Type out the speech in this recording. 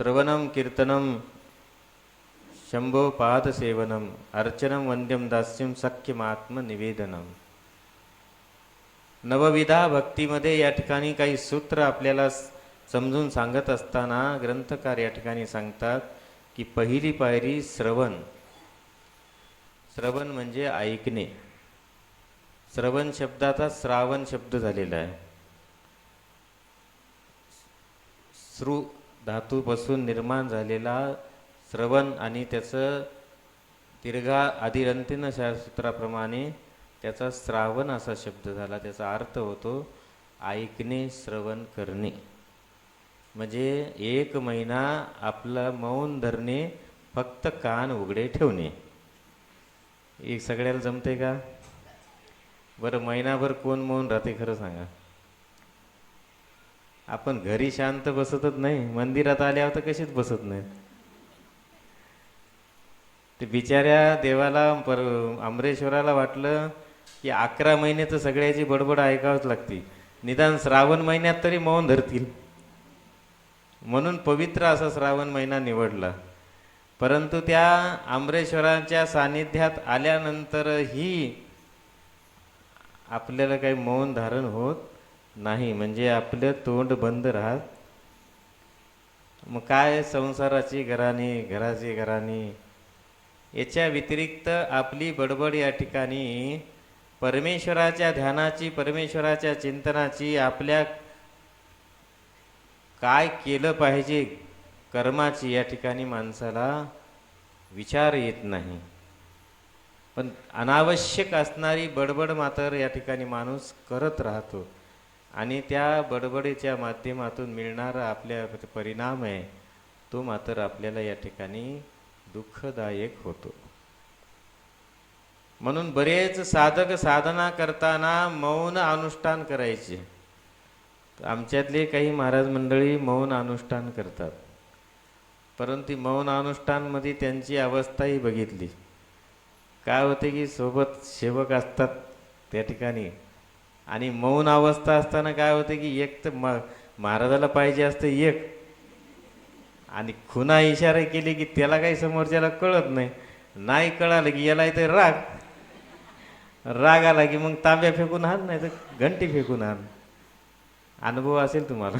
श्रवणं कीर्तनं शंभो अर्चनं अर्चनम वंद्यम दास्यम सख्यमात्मनिवेदनम नवविधा भक्तीमध्ये या ठिकाणी काही सूत्र आपल्याला समजून सांगत असताना ग्रंथकार या ठिकाणी सांगतात की पहिली पायरी श्रवण. श्रवण म्हणजे ऐकणे. श्रवण शब्दाचा श्रावण शब्द झालेला आहे. श्रु धातूपासून निर्माण झालेला श्रवण आणि त्याचं दीर्घा अधिरंतीन शास्त्राप्रमाणे त्याचा श्रावण असा शब्द झाला. त्याचा अर्थ होतो ऐकणे श्रवण करणे. म्हणजे एक महिना आपला मौन धरणे फक्त कान उघडे ठेवणे. एक सगळ्याला जमते का? बरं महिनाभर कोण मौन राहते खरं सांगा. आपण घरी शांत बसतच नाही मंदिरात आल्यावर तर कशीच बसत नाहीत. ते बिचाऱ्या देवाला पर अमरेश्वराला वाटलं की अकरा महिने तर सगळ्याची बडबड ऐकावंच लागते. निदान श्रावण महिन्यात तरी मौन धरतील. म्हणून पवित्र असा श्रावण महिना निवडला. परंतु त्या आंबरेश्वराच्या सानिध्यात आल्यानंतरही आपल्याला काही मौन धारण होत नाही म्हणजे आपलं तोंड बंद राहत मग काय संसाराची घराणी घराची घराणी? याच्या व्यतिरिक्त आपली बडबड या ठिकाणी परमेश्वराच्या ध्यानाची परमेश्वराच्या चिंतनाची आपल्या काय केलं पाहिजे कर्माची या ठिकाणी माणसाला विचार येत नाही. पण अनावश्यक असणारी बडबड मात्र या ठिकाणी माणूस करत राहतो. आणि त्या बडबडीच्या माध्यमातून मिळणारा आपल्या परिणाम आहे तो मात्र आपल्याला या ठिकाणी दुःखदायक होतो. म्हणून बरेच साधक साधना करताना मौन अनुष्ठान करायचे. आमच्यातले काही महाराज मंडळी मौन अनुष्ठान करतात. परंतु मौन अनुष्ठानमध्ये त्यांची अवस्थाही बघितली. काय होते की सोबत सेवक असतात त्या ठिकाणी. आणि मौन अवस्था असताना काय होते की एक तर म महाराजाला पाहिजे असतं एक. आणि खुना इशारा केले की त्याला काही समोरच्याला कळत नाही. नाही कळालं की याला इथे राग. राग आला की मग तांब्या फेकून हाण नाही तर घंटी फेकून आण अनुभव असेल तुम्हाला.